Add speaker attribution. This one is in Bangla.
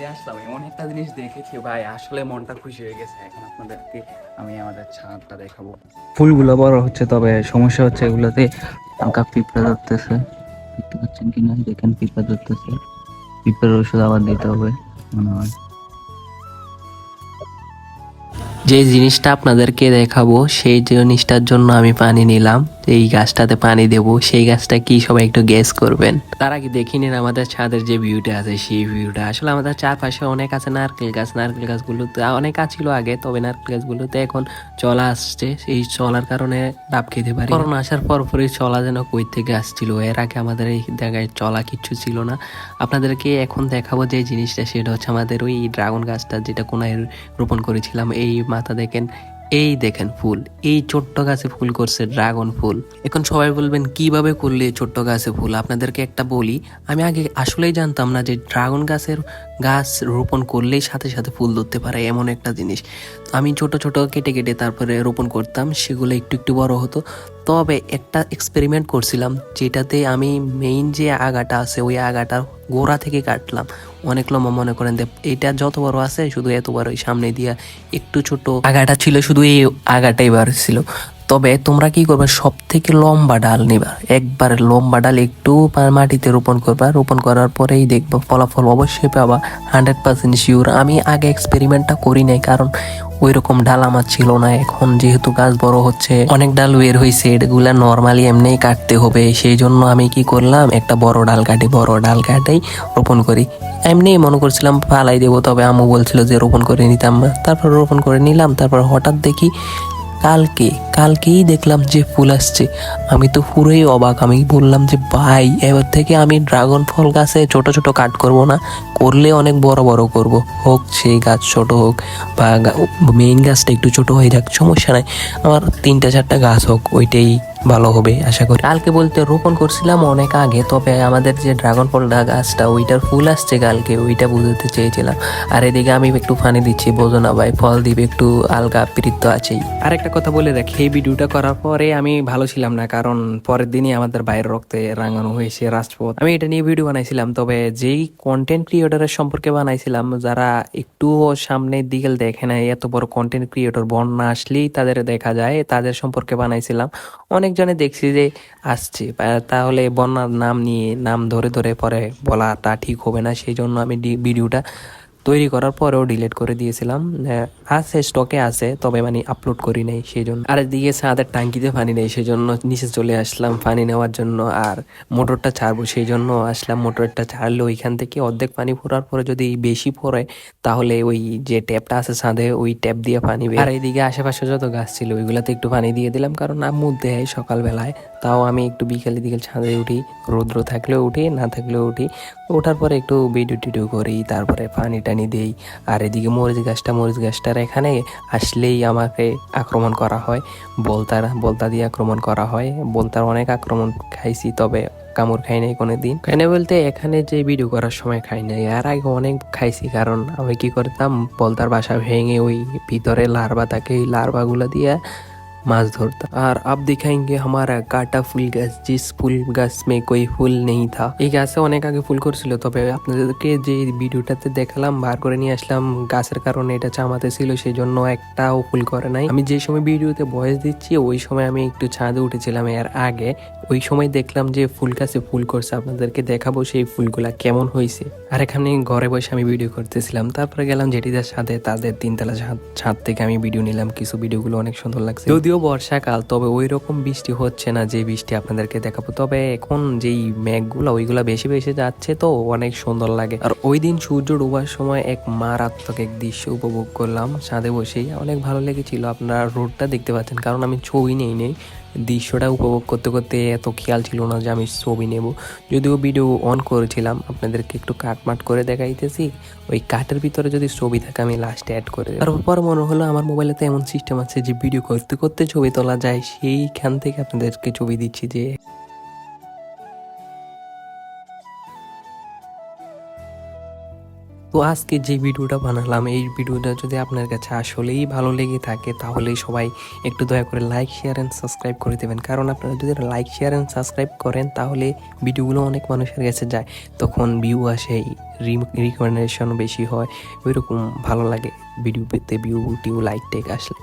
Speaker 1: ছাদে আসলাম, এমন একটা জিনিস দেখেছি, ভাই, আসলে মনটা খুশি হয়ে গেছে। এখন আপনাদেরকে আমি আমাদের ছাদটা দেখাবো। ফুলগুলো বড় হচ্ছে, তবে সমস্যা হচ্ছে এগুলোতে হালকা পিঁপড়া ধরতেছে। দেখতে পাচ্ছেন কি না দেখেন পিঁপড়া ধরতেছে। পিঁপড়ার ওষুধ আবার দিতে হবে, মনে হয়।
Speaker 2: যে জিনিসটা আপনাদেরকে দেখাবো, সেই জিনিসটার জন্য আমি পানি নিলাম। এই গাছটাতে পানি দেব। সেই গাছটা কি সবাই একটু গেস করবেন? তার আগে দেখি নিন আমাদের ছাদের যে ভিউটা আছে, সেই ভিউটা আসলে আমাদের চারপাশে অনেক আছে নারকেল গাছ। নারকেল গাছগুলোতে অনেক ছিল আগে, তবে নারকেল গাছগুলোতে এখন চলা আসছে। এই চলার কারণে ডাব খেতে পারি করোনা আসার পর পরই চলা যেন কই থেকে আসছিল। এর আগে আমাদের এই জায়গায় চলা কিচ্ছু ছিল না। আপনাদেরকে এখন দেখাবো যে জিনিসটা, সেটা হচ্ছে আমাদের ওই ড্রাগন গাছটা, যেটা কোনায় রোপণ করেছিলাম, এই মাথা দেখেন, এই দেখেন ফুল, এই ছোট্ট গাছে ফুল করছে ড্রাগন ফুল। এখন সবাই বলবেন, কীভাবে করলে ছোট্ট গাছে ফুল? আপনাদেরকে একটা বলি, আমি আগে আসলেই জানতাম না যে ড্রাগন গাছের গাছ রোপণ করলেই সাথে সাথে ফুল ধরতে পারে এমন একটা জিনিস। আমি ছোট ছোট কেটে কেটে তারপরে রোপণ করতাম, সেগুলো একটু একটু বড় হতো। তবে একটা এক্সপেরিমেন্ট করছিলাম, যেটাতে আমি মেইন যে আগাটা আছে, ওই আগাটা গোড়া থেকে কাটলাম। অনেক লম্বা মনে করেন এটা যত বড় আছে শুধু এত বড় সামনে দিয়া একটু ছোট আগাটা ছিল, শুধু এই আগাটাই বার ছিল। তবে তোমরা কি করবে? সব থেকে লম্বা ডাল নিবা। একবার লম্বা ডাল একটু মাটিতে রোপণ করবা। রোপণ করার পরেই দেখবা ফলাফল অবশ্যই পাবা। হান্ড্রেড পার্সেন্ট শিওর আমি আগে এক্সপেরিমেন্টটা করি নাই, কারণ ওই রকম ডাল আমার ছিল না। এখন যেহেতু গাছ বড় হচ্ছে, অনেক ডাল বের হয়েছে এগুলা নর্মালি এমনিই কাটতে হবে। সেই জন্য আমি কি করলাম, একটা বড় ডাল কাটি, বড় ডাল কাটাই, রোপণ করি। এমনি মনে করছিলাম, ফালাই দেবো। তবে আমু বলছিল যে, রোপণ করে নিতাম না। তারপর রোপণ করে নিলাম। তারপর হঠাৎ দেখি কালকে, কালকেই দেখলাম যে ফুল আসছে। আমি তো পুরোই অবাক। আমি বললাম যে, ভাই, এবার থেকে আমি ড্রাগন ফল গাছে ছোট ছোট কাট করব না। করলে অনেক বড় বড় করব। হোক, সেই গাছ ছোট হোক বা মেইন গাছটা একটু ছোট হয়ে যাক, সমস্যা নাই। আমার তিনটা, চারটা গাছ হোক, ওইটাই ভালো হবে আশা করি। কালকে বলতে রোপণ করছিলাম অনেক আগে তবে আমাদের যে ড্রাগন ফল গাছটা ওইটার ফুল আসছে কালকে ওইটা বুঝতে চেয়েছিলাম। আর এদিকে আমি একটু ফানি দিচ্ছি বোঝো না ভাই ফল দিবে একটু আলগা প্রীত আছেই। আর একটা কথা বলে রাখি এই ভিডিওটা করার পরে আমি ভালো ছিলাম না কারণ পরের দিনই আমাদের বাইরের রক্তে রাঙানো হয়েছে রাজপথ। আমি এটা নিয়ে ভিডিও বানাইছিলাম তবে যেই কন্টেন্ট ক্রিয়েটরের সম্পর্কে বানাইছিলাম যারা একটু সামনের দিকে দেখে নাই এত বড় কন্টেন্ট ক্রিয়েটর বন্যা আসলেই তাদের দেখা যায় তাদের সম্পর্কে বানাইছিলাম। অনেকজনে দেখছি যে আসছে। তাহলে বন্যার নাম নিয়ে, নাম ধরে ধরে পরে বলাটা ঠিক হবে না। সেই জন্য আমি ভিডিওটা তৈরি করার পরেও ডিলিট করে দিয়েছিলাম। আছে স্টকে আছে, তবে মানে আপলোড করি নাই সেই জন্য আর এদিকে ছাদের টাঙ্কিতে পানি নেই সেই জন্য নিচে চলে আসলাম পানি নেওয়ার জন্য। আর মোটরটা ছাড়বো সেই জন্য আসলাম মোটরটা ছাড়লে ওইখান থেকে অর্ধেক পানি পড়ার পরে যদি বেশি পড়ে তাহলে ওই যে ট্যাপটা আছে ছাদে, ওই ট্যাপ দিয়ে পানি আর এইদিকে আশেপাশে যত গাছ ছিল, ওইগুলাতে একটু পানি দিয়ে দিলাম। কারণ আম্মু দেয় সকালবেলায়, তাও আমি একটু বিকেলে দিকে ছাদে উঠি, রৌদ্র থাকলেও উঠি, না থাকলেও উঠি। ওঠার পরে একটু ভিডিও টিডিও করি, তারপরে পানি টানি দেই। আর এদিকে মরিচ গাছটা, মরিচ গাছটার এখানে আসলেই আমাকে আক্রমণ করা হয়। বলতার, বলতা দিয়ে আক্রমণ করা হয়। বলতার অনেক আক্রমণ খাইছি, তবে কামড় খাই নাই কোনো দিন খাই নাই বলতে এখানে যে ভিডিও করার সময় খাই নাই। আর আগে অনেক খাইছি, কারণ আমি কি করতাম, বলতার বাসা ভেঙে ওই ভিতরে লার্ভা থাকে এই লার্ভাগুলো দিয়ে माछ धरता और अब दिखाएंगे हमारा काटा ফুল গাছ जिस ফুল গাছ में कोई ফুল नहीं था এই গাছে অনেক আগে ফুল করছিল তবে আপনাদেরকে যে ভিডিওটাতে দেখালাম বার করে নিয়ে আসলাম গাছের কারণে এটা চামাতে ছিল সেই জন্য একটাও ফুল করে নাই আমি যে সময় ভিডিওতে ভয়েস দিচ্ছি ওই সময় আমি একটু ছাদে উঠেছিলাম এর আগে ওই সময় দেখলাম যে ফুল গাছে ফুল করছে আপনাদেরকে দেখাবো সেই ফুলগুলা কেমন হয়েছে আর এখানে ঘরে বসে আমি ভিডিও করতেছিলাম তারপরে গেলাম জেঠিদের সাথে তাদের তিনতলা ছাদ ছাদ থেকে আমি ভিডিও নিলাম কিছু ভিডিওগুলো অনেক সুন্দর লাগছে যদিও বর্ষাকাল, তবে ওই রকম বৃষ্টি হচ্ছে না যে বৃষ্টি আপনাদেরকে দেখাবো। তবে এখন যেই মেঘগুলো, ওইগুলো বেশি বেশি যাচ্ছে তো, অনেক সুন্দর লাগে। আর ওই দিন সূর্য ডোবার সময় এক মারাত্মক এক দৃশ্য উপভোগ করলাম। ছাদে বসেই অনেক ভালো লেগেছিল। আপনারা রোডটা দেখতে পাচ্ছেন, কারণ আমি ছবি নেই নেই। দৃশ্যটা উপভোগ করতে করতে এত খেয়াল ছিল না যে আমি ছবি নেব। যদিও ভিডিও অন করেছিলাম, আপনাদেরকে একটু কাটমাট করে দেখাইতেছি। ওই কাটের ভিতরে যদি ছবি থাকে, আমি লাস্টে অ্যাড করে তারপর মনে হলো আমার মোবাইলে তো এমন সিস্টেম আছে যে ভিডিও করতে করতে ছবি তোলা যায়, সেইখান থেকে আপনাদেরকে ছবি দিচ্ছি যে তো আজকে যে ভিডিওটা বানালাম, এই ভিডিওটা যদি আপনার কাছে আসলেই ভালো লেগে থাকে তাহলে সবাই একটু দয়া করে লাইক শেয়ার অ্যান্ড সাবস্ক্রাইব করে দেবেন। কারণ আপনারা যদি লাইক শেয়ার অ্যান্ড সাবস্ক্রাইব করেন, তাহলে ভিডিওগুলো অনেক মানুষের কাছে যায়। তখন ভিউ আসে রিকমেন্ডেশন বেশি হয়, ওইরকম ভালো লাগে ভিডিও পেতে ভিউ টিউ লাইক টেক আসলে।